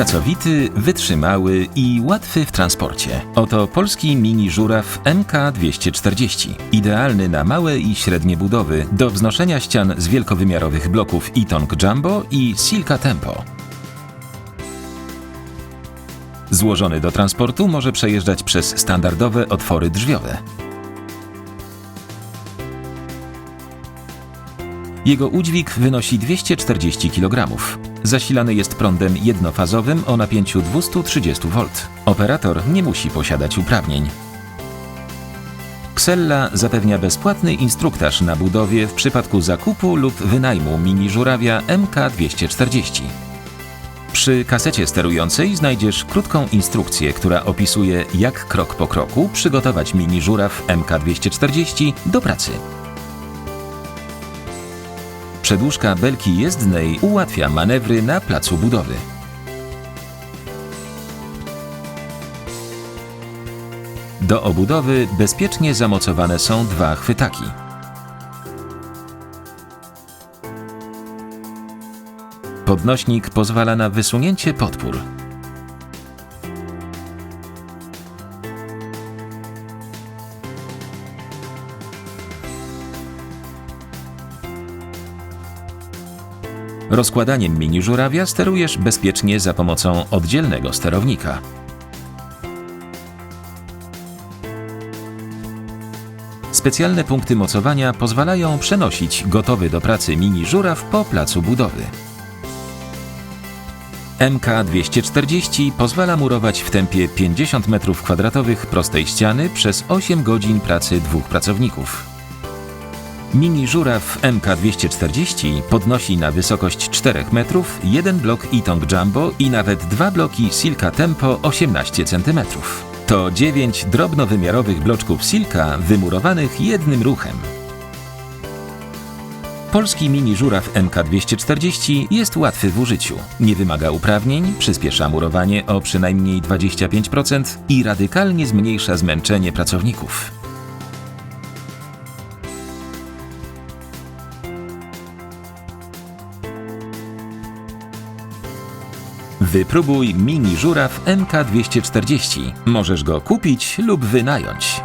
Pracowity, wytrzymały i łatwy w transporcie. Oto polski mini żuraw MK240. Idealny na małe i średnie budowy do wznoszenia ścian z wielkowymiarowych bloków Itong Jumbo i Silka Tempo. Złożony do transportu może przejeżdżać przez standardowe otwory drzwiowe. Jego udźwig wynosi 240 kg. Zasilany jest prądem jednofazowym o napięciu 230 V. Operator nie musi posiadać uprawnień. Xella zapewnia bezpłatny instruktaż na budowie w przypadku zakupu lub wynajmu mini żurawia MK240. Przy kasecie sterującej znajdziesz krótką instrukcję, która opisuje jak krok po kroku przygotować mini żuraw MK240 do pracy. Przedłużka belki jezdnej ułatwia manewry na placu budowy. Do obudowy bezpiecznie zamocowane są dwa chwytaki. Podnośnik pozwala na wysunięcie podpór. Rozkładaniem mini żurawia sterujesz bezpiecznie za pomocą oddzielnego sterownika. Specjalne punkty mocowania pozwalają przenosić gotowy do pracy mini żuraw po placu budowy. MK240 pozwala murować w tempie 50 m2 prostej ściany przez 8 godzin pracy dwóch pracowników. Mini żuraw MK240 podnosi na wysokość 4 metrów jeden blok Itong Jumbo i nawet dwa bloki Silka Tempo 18 cm. To 9 drobnowymiarowych bloczków Silka wymurowanych jednym ruchem. Polski mini żuraw MK240 jest łatwy w użyciu. Nie wymaga uprawnień, przyspiesza murowanie o przynajmniej 25% i radykalnie zmniejsza zmęczenie pracowników. Wypróbuj mini żuraw MK240. Możesz go kupić lub wynająć.